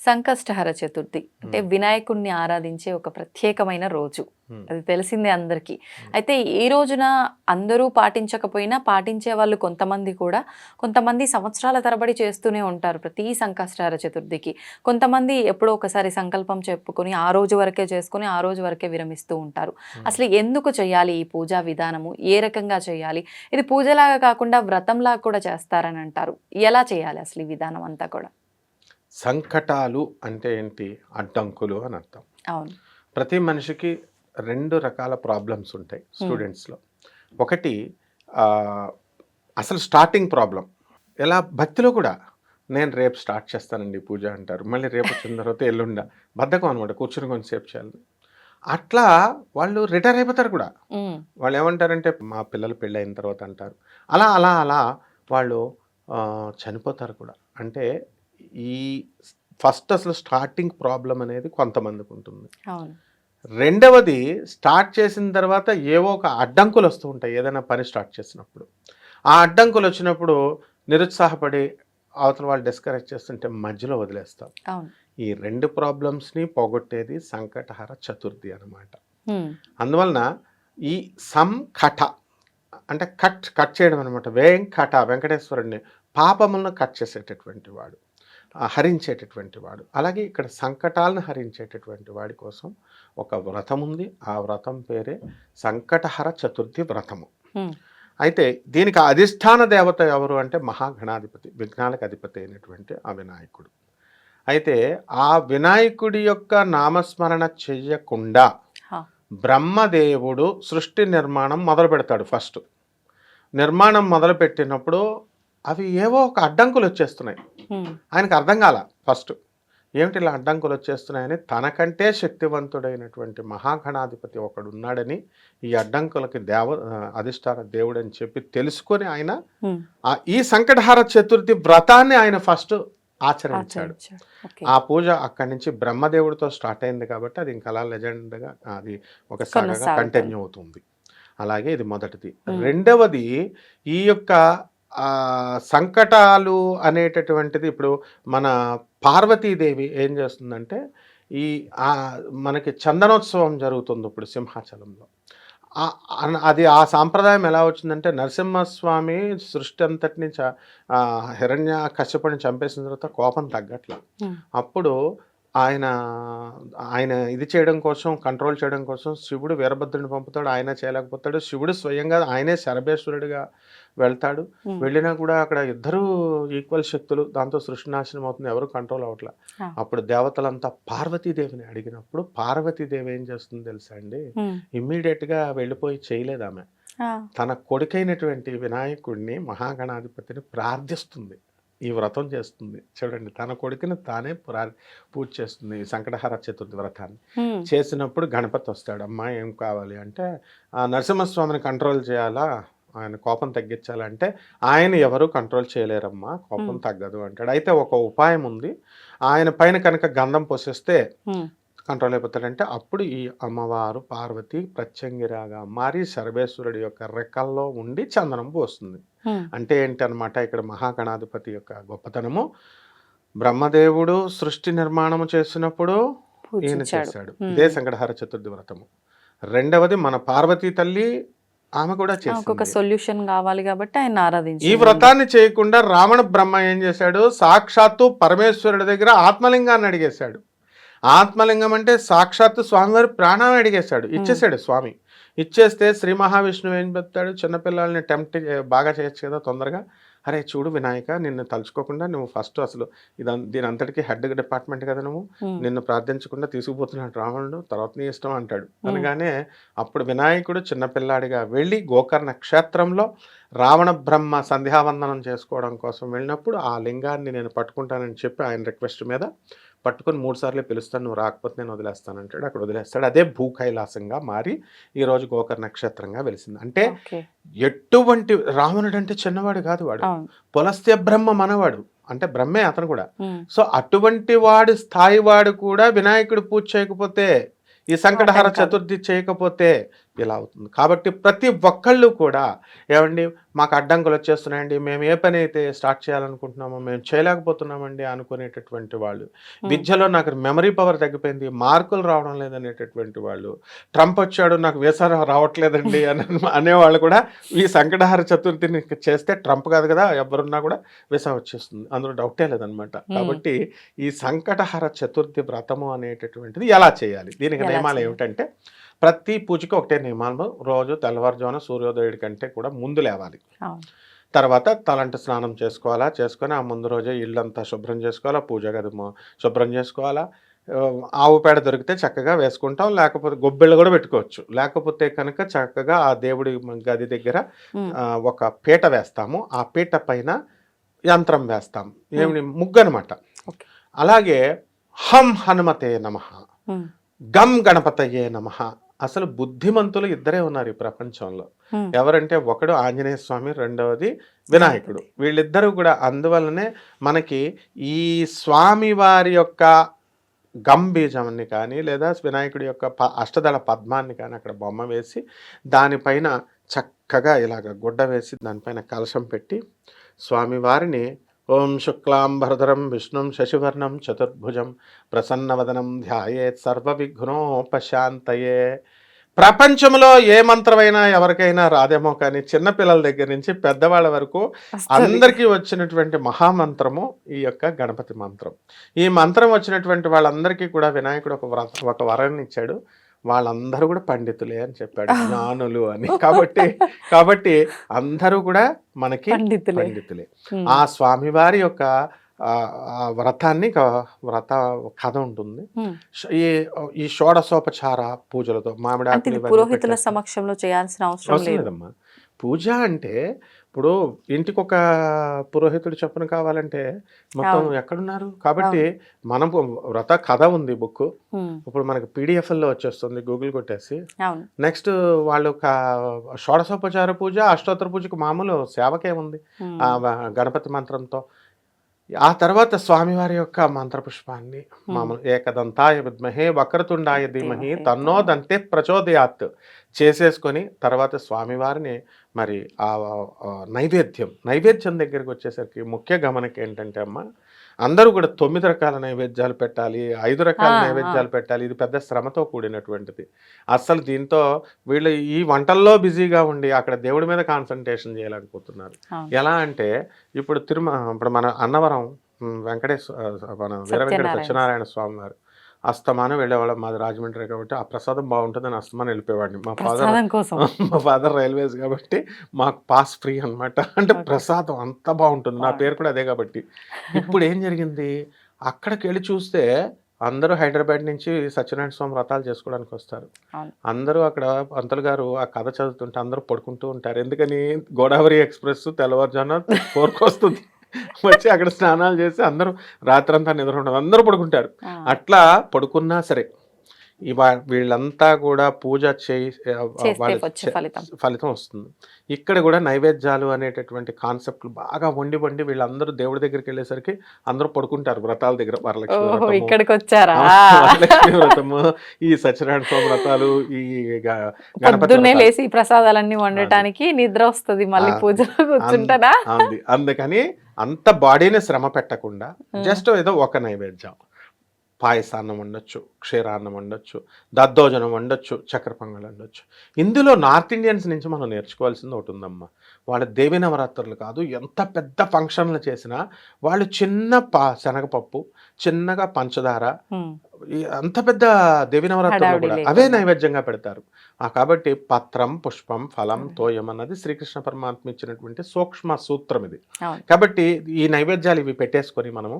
సంకష్టహర చతుర్థి. అంటే వినాయకుడిని ఆరాధించే ఒక ప్రత్యేకమైన రోజు. అది తెలిసిందే అందరికీ. అయితే ఈ రోజున అందరూ పాటించకపోయినా పాటించే వాళ్ళు కొంతమంది కూడా కొంతమంది సంవత్సరాల తరబడి చేస్తూనే ఉంటారు ప్రతి సంకష్టహర చతుర్థికి. కొంతమంది ఎప్పుడో ఒకసారి సంకల్పం చెప్పుకొని ఆ రోజు వరకే చేసుకొని ఆ రోజు వరకే విరమిస్తూ ఉంటారు. అసలు ఎందుకు చేయాలి ఈ పూజా విధానము? ఏ రకంగా చేయాలి? ఇది పూజలాగా కాకుండా వ్రతంలాగా కూడా చేస్తారని అంటారు. ఎలా చేయాలి అసలు ఈ విధానం అంతా కూడా? సంకటాలు అంటే ఏంటి? అడ్డంకులు అని అర్థం. ప్రతి మనిషికి రెండు రకాల ప్రాబ్లమ్స్ ఉంటాయి స్టూడెంట్స్లో. ఒకటి అసలు స్టార్టింగ్ ప్రాబ్లం ఎలా? భక్తిలో కూడా. నేను రేపు స్టార్ట్ చేస్తానండి పూజ అంటారు. మళ్ళీ రేపు వచ్చిన తర్వాత ఎల్లుండ. బద్ధకం అనమాట. కూర్చుని కొంచెంసేపు చేయాలి. అట్లా వాళ్ళు రిటైర్ అయిపోతారు కూడా. వాళ్ళు ఏమంటారంటే మా పిల్లలు పెళ్ళి అయిన తర్వాత అంటారు. అలా అలా అలా వాళ్ళు చనిపోతారు కూడా. అంటే ఈ ఫస్ట్ అసలు స్టార్టింగ్ ప్రాబ్లం అనేది కొంతమందికి ఉంటుంది. రెండవది స్టార్ట్ చేసిన తర్వాత ఏవో ఒక అడ్డంకులు వస్తూ ఉంటాయి ఏదైనా పని స్టార్ట్ చేసినప్పుడు. ఆ అడ్డంకులు వచ్చినప్పుడు నిరుత్సాహపడి అవతల వాళ్ళు డిస్కరేజ్ చేస్తుంటే మధ్యలో వదిలేస్తాం. ఈ రెండు ప్రాబ్లమ్స్ని పోగొట్టేది సంకటహర చతుర్థి అన్నమాట. ఉమ్, అందువలన ఈ సంకట అంటే కట్ కట్ చేయడం అనమాట వెంకట వెంకటేశ్వరుడిని పాపములను కట్ చేసేటటువంటి వాడు. హరించేటటువంటి వాడు. అలాగే ఇక్కడ సంకటాలను హరించేటటువంటి వాడి కోసం ఒక వ్రతం ఉంది. ఆ వ్రతం పేరే సంకటహర చతుర్థి వ్రతము. అయితే దీనికి అధిష్టాన దేవత ఎవరు అంటే మహాగణాధిపతి విఘ్నాలకు అధిపతి అయినటువంటి ఆ వినాయకుడు. అయితే ఆ వినాయకుడి యొక్క నామస్మరణ చెయ్యకుండా బ్రహ్మదేవుడు సృష్టి నిర్మాణం మొదలు పెడతాడు ఫస్ట్. నిర్మాణం మొదలు పెట్టినప్పుడు అవి ఏవో ఒక అడ్డంకులు వచ్చేస్తున్నాయి ఆయనకు అర్థం కాల ఫస్ట్. ఏమిటి ఇలా అడ్డంకులు వచ్చేస్తున్నాయని తనకంటే శక్తివంతుడైనటువంటి మహాగణాధిపతి ఒకడు ఉన్నాడని ఈ అడ్డంకులకి దేవ అధిష్టాన దేవుడు అని చెప్పి తెలుసుకొని ఆయన ఈ సంకటహార చతుర్థి వ్రతాన్ని ఆయన ఫస్ట్ ఆచరించాడు. ఆ పూజ అక్కడి నుంచి బ్రహ్మదేవుడితో స్టార్ట్ అయింది కాబట్టి అది ఇంకా అలా లెజెండ్గా అది ఒక సాగగా. కంటిన్యూ అవుతుంది. అలాగే ఇది మొదటిది. రెండవది ఈ యొక్క సంకటాలు అనేటటువంటిది ఇప్పుడు మన పార్వతీదేవి ఏం చేస్తుందంటే ఈ మనకి చందనోత్సవం జరుగుతుంది ఇప్పుడు సింహాచలంలో. అది ఆ సాంప్రదాయం ఎలా వచ్చిందంటే నరసింహస్వామి సృష్టి అంతటిని చ హిరణ్య కశ్యపుని చంపేసిన తర్వాత కోపం తగ్గట్ల. అప్పుడు ఆయన ఆయన ఇది చేయడం కోసం కంట్రోల్ చేయడం కోసం శివుడు వీరభద్రుని పంపుతాడు ఆయన చేయలేకపోతాడు. శివుడు స్వయంగా ఆయనే శరభేశ్వరుడిగా వెళ్తాడు. వెళ్ళినా కూడా అక్కడ ఇద్దరు ఈక్వల్ శక్తులు దాంతో సృష్టి నాశనం అవుతుంది ఎవరు కంట్రోల్ అవ్వట్లే. ఆ. అప్పుడు దేవతలంతా పార్వతీదేవిని అడిగినప్పుడు పార్వతీదేవి ఏం చేస్తుంది తెలుసా అండి? ఇమ్మీడియట్గా వెళ్ళిపోయి చేయలేదు ఆమె. తన కొడుకైనటువంటి వినాయకుడిని మహాగణాధిపతిని ప్రార్థిస్తుంది. ఈ వ్రతం చేస్తుంది. చూడండి తన కొడుకుని తానే ప్రా పూజ చేస్తుంది ఈ సంకటహార చతుర్థి వ్రతాన్ని. చేసినప్పుడు గణపతి వస్తాడు. అమ్మా ఏం కావాలి అంటే ఆ నరసింహస్వామిని కంట్రోల్ చేయాలా? ఆయన కోపం తగ్గించాలంటే ఆయన ఎవరు కంట్రోల్ చేయలేరమ్మా. కోపం. తగ్గదు అంటాడు. అయితే ఒక ఉపాయం ఉంది. ఆయన పైన కనుక గంధం పోసేస్తే కంట్రోల్ అయిపోతాడంటే అప్పుడు ఈ అమ్మవారు పార్వతి ప్రత్యంగిరాగా మారి సర్వేశ్వరుడి యొక్క రెక్కల్లో ఉండి చందనం పోస్తుంది. అంటే ఏంటన్నమాట ఇక్కడ మహాగణాధిపతి యొక్క గొప్పతనము? బ్రహ్మదేవుడు సృష్టి నిర్మాణము చేసినప్పుడు ఈయన. చేశాడు. ఇదే సంకటహార చతుర్థి వ్రతము. రెండవది మన పార్వతీ తల్లి ఆమె కూడా ఒక సొల్యూషన్ కావాలి కాబట్టి ఆయన ఈ ఆరాధించారు వ్రతాన్ని చేయకుండా రావణ బ్రహ్మ ఏం చేశాడు? సాక్షాత్తు పరమేశ్వరుడి దగ్గర ఆత్మలింగాన్ని అడిగేశాడు. ఆత్మలింగం అంటే సాక్షాత్తు స్వామివారి ప్రాణాన్ని అడిగేశాడు. ఇచ్చేసాడు స్వామి. ఇచ్చేస్తే శ్రీ మహావిష్ణువు ఏం చెప్తాడు? చిన్నపిల్లల్ని టెంప్ట్ బాగా చేయొచ్చు కదా తొందరగా. అరే చూడు వినాయక నిన్ను తలుచుకోకుండా నువ్వు ఫస్ట్ అసలు ఇదం దీని అంతటికి హెడ్ డిపార్ట్మెంట్ కదా నువ్వు. నిన్ను ప్రార్థించకుండా తీసుకుపోతున్నాడు రావణుడు తర్వాత నీ ఇష్టం అంటాడు. అనగానే అప్పుడు వినాయకుడు చిన్నపిల్లాడిగా వెళ్ళి గోకర్ణ క్షేత్రంలో రావణ బ్రహ్మ సంధ్యావందనం చేసుకోవడం కోసం వెళ్ళినప్పుడు ఆ లింగాన్ని నేను పట్టుకుంటానని చెప్పి ఆయన రిక్వెస్ట్ మీద పట్టుకొని మూడు సార్లు పిలుస్తాను నువ్వు రాకపోతే నేను వదిలేస్తాను అంటాడు. అక్కడ వదిలేస్తాడు. అదే భూ కైలాసంగా మారి ఈరోజు గోకర్ నక్షత్రంగా వెలిసింది. అంటే ఎటువంటి రావణుడు అంటే చిన్నవాడు కాదు వాడు. పులస్త్య బ్రహ్మ మనవాడు. అంటే బ్రహ్మే అతను కూడా. సో అటువంటి వాడు స్థాయి వాడు కూడా వినాయకుడు పూజ చేయకపోతే ఈ సంకటహర. చతుర్థి చేయకపోతే ఇలా అవుతుంది. కాబట్టి ప్రతి ఒక్కళ్ళు కూడా ఏమండి మాకు అడ్డంకులు వచ్చేస్తున్నాయండి మేము ఏ పని అయితే స్టార్ట్ చేయాలనుకుంటున్నామో మేము చేయలేకపోతున్నామండి అనుకునేటటువంటి వాళ్ళు. విద్యలో నాకు మెమరీ పవర్ తగ్గిపోయింది మార్కులు రావడం లేదనేటటువంటి వాళ్ళు ట్రంప్ వచ్చాడు నాకు వీసా రావట్లేదండి అని అనేవాళ్ళు కూడా ఈ సంకటహార చతుర్థిని చేస్తే ట్రంప్ కాదు కదా ఎవరున్నా కూడా వీసా వచ్చేస్తుంది. అందులో డౌటే లేదనమాట. కాబట్టి ఈ సంకటహర చతుర్థి వ్రతము అనేటటువంటిది ఎలా చేయాలి? దీనికి నియమాలు? ఏమిటంటే ప్రతి పూజకి ఒకటే నియమాలు. రోజు తెల్లవారుజామున సూర్యోదయుడి కంటే కూడా ముందు లేవాలి. తర్వాత తలంటి స్నానం చేసుకోవాలా? చేసుకొని ఆ ముందు రోజే ఇల్లంతా శుభ్రం చేసుకోవాలా? పూజ గది శుభ్రం చేసుకోవాలా? ఆవు పేడ దొరికితే చక్కగా వేసుకుంటాం. లేకపోతే గొబ్బెళ్ళు కూడా పెట్టుకోవచ్చు. లేకపోతే కనుక చక్కగా ఆ దేవుడి గది దగ్గర ఒక పీట వేస్తాము. ఆ పీట పైన యంత్రం వేస్తాం. ఏమి ముగ్గు అనమాట. అలాగే హం హనుమతే నమ. ఉమ్. గం గణపతయే నమ అసలు బుద్ధిమంతులు ఇద్దరే ఉన్నారు ఈ ప్రపంచంలో. ఎవరంటే ఒకడు ఆంజనేయ స్వామి రెండవది వినాయకుడు వీళ్ళిద్దరూ కూడా అందువల్లనే మనకి ఈ స్వామి వారి యొక్క గంబీజాన్ని కానీ లేదా వినాయకుడి యొక్క ప అష్టదళ పద్మాన్ని కానీ అక్కడ బొమ్మ వేసి దానిపైన చక్కగా ఇలాగ గుడ్డ వేసి దానిపైన కలశం పెట్టి స్వామివారిని ఓం శుక్లాంబరధరం విష్ణుం శశివర్ణం చతుర్భుజం ప్రసన్నవదనం ధ్యాయేత్ సర్వ విఘ్నోపశాంతయే ప్రపంచంలో ఏ మంత్రమైనా ఎవరికైనా రాదేమో కానీ చిన్నపిల్లల దగ్గర నుంచి పెద్దవాళ్ళ వరకు. అందరికీ వచ్చినటువంటి మహామంత్రము ఈ యొక్క గణపతి మంత్రం. ఈ మంత్రం వచ్చినటువంటి వాళ్ళందరికీ కూడా వినాయకుడు ఒక వ్రత ఒక వరాన్ని ఇచ్చాడు. వాళ్ళందరూ కూడా పండితులే అని చెప్పాడు. జ్ఞానులు అని. కాబట్టి కాబట్టి అందరూ కూడా మనకి పండితులే. ఆ స్వామివారి యొక్క వ్రతాన్ని వ్రత కథ ఉంటుంది. ఈ ఈ షోడశోపచార పూజలతో మామిడి పురోహితుల. సమక్షంలో చేయాల్సిన అవసరం అవసరం లేదు. లేదమ్మా. పూజ అంటే ఇప్పుడు ఇంటికి ఒక పురోహితుడు చెప్పను కావాలంటే మొత్తం. ఎక్కడున్నారు కాబట్టి మనం వ్రత కథ ఉంది బుక్. ఇప్పుడు మనకి PDF లో వచ్చేస్తుంది గూగుల్ కొట్టేసి నెక్స్ట్ వాళ్ళు షోడశోపచార పూజ అష్టోత్తర పూజకు మామూలు. ఆ వ- గణపతి మంత్రంతో ఆ తర్వాత స్వామివారి యొక్క మంత్రపుష్పాన్ని మామూలు ఏకదంతాయ విద్మహే వక్రతుండాయ ధీమహి. తన్నో దంతే ప్రచోదయాత్ చేసేసుకొని తర్వాత స్వామివారిని మరి ఆ నైవేద్యం నైవేద్యం దగ్గరికి వచ్చేసరికి ముఖ్య గమనిక ఏంటంటే అమ్మ అందరూ కూడా తొమ్మిది రకాల నైవేద్యాలు పెట్టాలి ఐదు రకాల. నైవేద్యాలు పెట్టాలి ఇది పెద్ద శ్రమతో కూడినటువంటిది అస్సలు దీంతో వీళ్ళు ఈ వంటల్లో బిజీగా ఉండి అక్కడ దేవుడి మీద కాన్సన్ట్రేషన్ చేయలేకపోతున్నారు అవును. ఎలా అంటే ఇప్పుడు తిరుమ ఇప్పుడు మన అన్నవరం వెంకటేశ్వర మన వీర వెంకట సత్యనారాయణ. సత్యనారాయణ స్వామి వారు అస్తమానం వెళ్ళేవాళ్ళం మాది రాజమండ్రి కాబట్టి ఆ ప్రసాదం బాగుంటుందని అస్తమానం వెళ్ళిపోయేవాడిని. మా ఫాదర్ కోసం. మా ఫాదర్ రైల్వేస్ కాబట్టి మాకు పాస్ ఫ్రీ అన్నమాట. అంటే. ప్రసాదం అంత బాగుంటుంది. నా. పేరు కూడా అదే కాబట్టి. ఇప్పుడు ఏం జరిగింది? అక్కడికి వెళ్ళి చూస్తే అందరూ హైదరాబాద్ నుంచి సత్యనారాయణ స్వామి వ్రతాలు చేసుకోవడానికి వస్తారు. అందరూ అక్కడ పంతులు గారు ఆ కథ చదువుతుంటే అందరూ పడుకుంటూ ఉంటారు. ఎందుకని? గోదావరి ఎక్స్ప్రెస్ తెల్లవారుజామున ఫోర్కి వస్తుంది. వచ్చి అక్కడ స్నానాలు చేసి అందరూ రాత్రంతా నిద్ర ఉండదు. అందరూ పడుకుంటారు. అట్లా పడుకున్నా సరే ఇవా వీళ్ళంతా కూడా పూజ చేయి ఫలితం. వస్తుంది. ఇక్కడ కూడా నైవేద్యాలు అనేటటువంటి కాన్సెప్ట్లు బాగా వండి వండి వీళ్ళందరూ దేవుడి దగ్గరికి వెళ్ళేసరికి అందరూ పడుకుంటారు. వ్రతాల దగ్గర వరలక్ష్మి ఇక్కడికి వచ్చారా వరలక్ష్మి వ్రతము ఈ సత్యనారాయణ స్వామి వ్రతాలు ఈ గణపతి. లేసి ప్రసాదాలన్నీ వండటానికి నిద్ర వస్తది మళ్ళీ ఆ. పూజలో కూర్చుంటారా అంది. అందుకని అంత బాడీని శ్రమ పెట్టకుండా. జస్ట్ ఏదో ఒక నైవేద్యం పాయసాన్నం వండొచ్చు క్షీరాన్నం వండొచ్చు దద్దోజనం వండొచ్చు చక్కెర పొంగల్ వండొచ్చు. ఇందులో నార్త్ ఇండియన్స్ నుంచి మనం నేర్చుకోవాల్సింది ఒకటి ఉందమ్మా. వాళ్ళ దేవి నవరాత్రులు కాదు ఎంత పెద్ద ఫంక్షన్లు చేసినా వాళ్ళు చిన్న పా శనగపప్పు చిన్నగా పంచదార అంత పెద్ద దేవి నవరాత్రులు కూడా. అవే నైవేద్యంగా పెడతారు. కాబట్టి పత్రం పుష్పం ఫలం. తోయం అన్నది శ్రీకృష్ణ పరమాత్మ ఇచ్చినటువంటి సూక్ష్మ సూత్రం ఇది. కాబట్టి ఈ నైవేద్యాలు ఇవి పెట్టేసుకొని మనము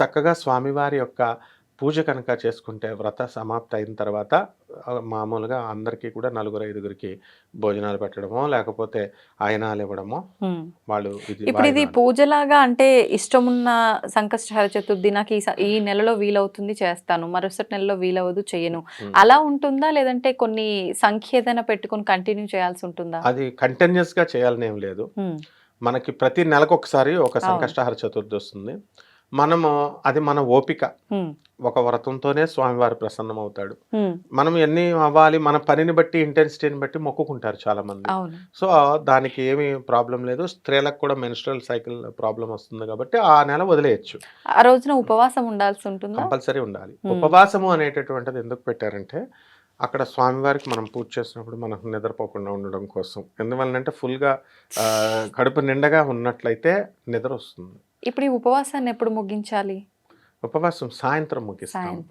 చక్కగా స్వామివారి యొక్క పూజ కనుక చేసుకుంటే వ్రత సమాప్తి అయిన తర్వాత మామూలుగా అందరికీ కూడా నలుగురు ఐదుగురికి భోజనాలు పెట్టడమో లేకపోతే ఆయనాలు ఇవ్వడమో. వాళ్ళు ఇప్పుడు ఇది. పూజలాగా అంటే ఇష్టమున్న సంకష్టహార చతుర్థి నాకు ఈ నెలలో వీలవుతుంది చేస్తాను మరుసటి నెలలో వీలవదు చేయను. అలా ఉంటుందా లేదంటే కొన్ని సంఖ్య ఏదైనా పెట్టుకొని కంటిన్యూ చేయాల్సి ఉంటుందా అది కంటిన్యూస్గా చేయాలని ఏం లేదు మనకి ప్రతి నెలకు ఒకసారి ఒక. సంకష్టహార చతుర్థి వస్తుంది. మనము అది మన ఓపిక. ఒక వ్రతంతోనే స్వామివారి ప్రసన్నం అవుతాడు మనం ఎన్ని అవ్వాలి మన పనిని బట్టి ఇంటెన్సిటీని బట్టి మొక్కుకుంటారు చాలా మంది సో దానికి ఏమీ ప్రాబ్లం లేదు. స్త్రీలకు కూడా మెన్స్ట్రల్ సైకిల్ ప్రాబ్లం వస్తుంది కాబట్టి ఆ నెల వదిలేయచ్చు. ఆ రోజున ఉపవాసం ఉండాల్సి ఉంటుందా? కంపల్సరీ ఉండాలి. ఉపవాసము అనేటటువంటిది ఎందుకు పెట్టారంటే అక్కడ స్వామివారికి మనం పూజ చేసినప్పుడు మనకు నిద్రపోకుండా ఉండడం కోసం. ఎందువల్లంటే ఫుల్గా కడుపు నిండగా ఉన్నట్లయితే నిద్ర వస్తుంది. ఇప్పుడు ఈ ఉపవాసాన్ని ఎప్పుడు ముగించాలి? ఉపవాసం సాయంత్రం ముగిస్తాం.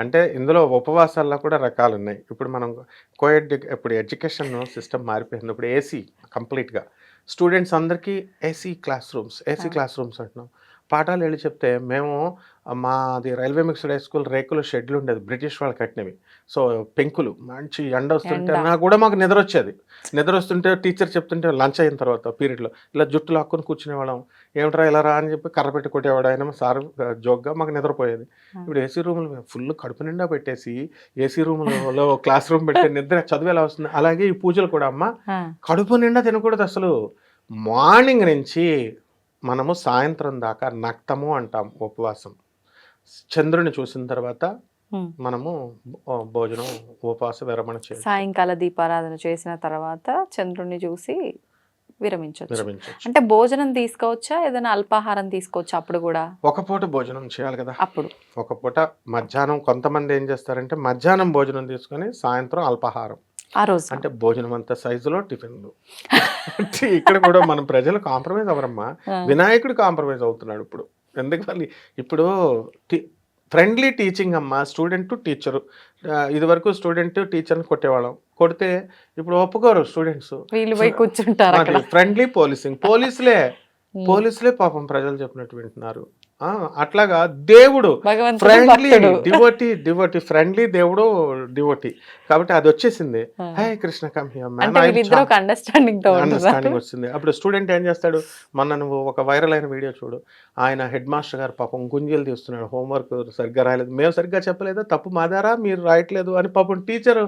అంటే ఇందులో ఉపవాసాల్లో కూడా రకాలు ఉన్నాయి ఇప్పుడు మనం కోఎడ్ ఇప్పుడు ఎడ్యుకేషన్ సిస్టమ్ మారిపోయింది. ఇప్పుడు ఏసీ కంప్లీట్గా. స్టూడెంట్స్ అందరికీ AC class rooms AC. Class rooms అంటున్నాం. పాఠాలు వెళ్ళి చెప్తే మేము మాది రైల్వే మిక్స్డ్ హై స్కూల్ రేకులు షెడ్లు ఉండేది బ్రిటిష్ వాళ్ళు కట్టినవి. సో పెంకులు మంచి ఎండ వస్తుంటే. నాకు కూడా మాకు నిద్ర వచ్చేది. నిద్ర వస్తుంటే టీచర్ చెప్తుంటే లంచ్ అయిన తర్వాత పీరియడ్లో ఇలా జుట్టు లాక్కొని కూర్చునేవాళ్ళం ఏమిట్రా ఇలా రా అని చెప్పి కర్ర పెట్టి కొట్టేవాడు ఆయన సార్ జోక్గా మాకు నిద్రపోయేది. ఇప్పుడు ఏసీ రూములు ఫుల్ కడుపు నిండా పెట్టేసి ఏసీ రూములలో క్లాస్ రూమ్ పెట్టి నిద్ర చదువు ఎలా వస్తుంది? అలాగే ఈ పూజలు కూడా అమ్మ కడుపు నిండా తినకూడదు అసలు. మార్నింగ్ నుంచి మనము సాయంత్రం దాకా నక్తము అంటాం ఉపవాసం. చంద్రుని చూసిన తర్వాత. మనము భోజనం ఉపవాస విరమణ చేయాలి సాయంకాల దీపారాధన చేసిన తర్వాత చంద్రుణ్ణి చూసి విరమించవచ్చు అంటే భోజనం తీసుకోవచ్చా? ఏదైనా అల్పాహారం తీసుకోవచ్చా అప్పుడు కూడా? ఒక పూట భోజనం చేయాలి కదా. అప్పుడు. ఒక పూట మధ్యాహ్నం కొంతమంది ఏం చేస్తారంటే మధ్యాహ్నం భోజనం తీసుకొని సాయంత్రం అల్పాహారం. ఆ రోజు. అంటే భోజనం అంత సైజులో టిఫిన్లు ఇక్కడ కూడా మన ప్రజలు కాంప్రమైజ్ అవ్వరమ్మా. వినాయకుడు కాంప్రమైజ్ అవుతున్నాడు ఇప్పుడు. ఎందుకని ఇప్పుడు ఫ్రెండ్లీ టీచింగ్ అమ్మా స్టూడెంట్ టు టీచరు. ఇది వరకు స్టూడెంట్ టీచర్ని కొట్టేవాళ్ళం. కొడితే ఇప్పుడు ఒప్పుకోరు స్టూడెంట్స్. కూర్చుంటారు ఫ్రెండ్లీ పోలీసింగ్. పోలీసులే. పోలీసులే పాపం ప్రజలు చెప్పినట్టు వింటున్నారు. అట్లాగా దేవుడు ఫ్రెండ్లీ డివోటీ డివోటీ ఫ్రెండ్లీ దేవుడు డివోటీ. కాబట్టి అది వచ్చేసింది. హే కృష్ణ అండర్స్టాండింగ్ అండర్స్టాండింగ్ వచ్చింది అప్పుడు స్టూడెంట్ ఏం చేస్తాడు? మొన్న నువ్వు ఒక వైరల్ అయిన వీడియో చూడు. ఆయన హెడ్ మాస్టర్ గారు పాపం గుంజీలు తీస్తున్నాడు. హోంవర్క్ సరిగ్గా రాయలేదు. మేము సరిగ్గా చెప్పలేదా? తప్పు మాదారా? మీరు రాయట్లేదు అని పాపం టీచర్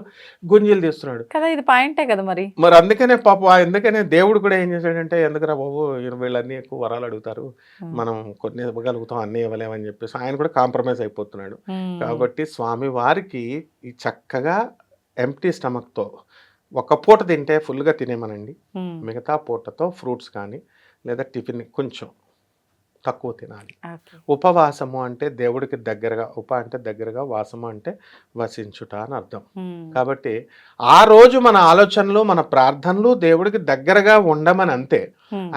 గుంజీలు తీస్తున్నాడు. కదా ఇది పాయింటే కదా మరి? మరి అందుకనే పాపం ఆ ఎందుకనే దేవుడు కూడా ఏం చేశాడంటే ఎందుకురా బాబు వీళ్ళన్నీ ఎక్కువ వరాలు అడుగుతారు. మనం కొన్ని ఇవ్వగలుగుతాం అన్నీ ఇవ్వలేమని చెప్పేసి ఆయన కూడా కాంప్రమైజ్ అయిపోతున్నాడు. కాబట్టి స్వామి వారికి ఈ చక్కగా ఎంటీ స్టమక్తో ఒక పూట తింటే ఫుల్గా తినేమనండి. మిగతా పూటతో ఫ్రూట్స్ కానీ లేదా టిఫిన్ కొంచెం తక్కువ తినాలి. ఉపవాసము అంటే దేవుడికి దగ్గరగా ఉప అంటే దగ్గరగా వాసము అంటే వసించుట అని అర్థం. కాబట్టి ఆ రోజు మన ఆలోచనలు మన ప్రార్థనలు దేవుడికి దగ్గరగా ఉండమని అంతే.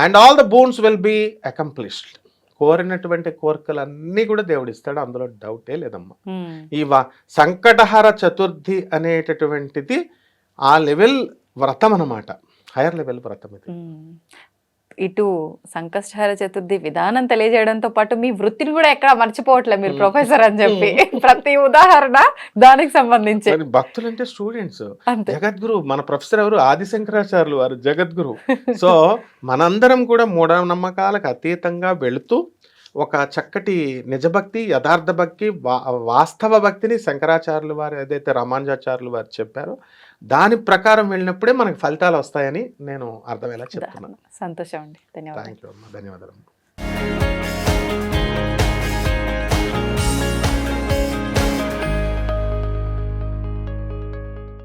And all the boons will be accomplished కోరినటువంటి కోరికలన్నీ కూడా దేవుడు ఇస్తాడు అందులో డౌటే లేదమ్మా. ఈ వా సంకటహర చతుర్థి అనేటటువంటిది ఆ లెవెల్ వ్రతం అన్నమాట హైయర్ లెవెల్ వ్రతం ఇది. ఇటు సంకష్టహార చతుర్థి విధానం తెలియజేయడంతో పాటు మీ వృత్తిని కూడా ఎక్కడ మర్చిపోవట్లేదు మీరు. ప్రొఫెసర్ అని చెప్పి. ప్రతి ఉదాహరణ దానికి సంబంధించి. భక్తులు అంటే స్టూడెంట్స్. జగద్గురు మన ప్రొఫెసర్ ఎవరు? ఆదిశంకరాచార్యులు వారు జగద్గురు. సో మనందరం కూడా మూఢనమ్మకాలకు అతీతంగా వెళుతూ ఒక చక్కటి నిజభక్తి యథార్థ భక్తి వా- వాస్తవ భక్తిని శంకరాచార్యులు వారు ఏదైతే రామానుజాచార్యులు వారు చెప్పారో దాని ప్రకారం వెళ్ళినప్పుడే మనకు ఫలితాలు వస్తాయని నేను అర్థమయ్యేలా చెప్తున్నాను. సంతోషం అండి. ధన్యవాదాలు. ధన్యవాదాలు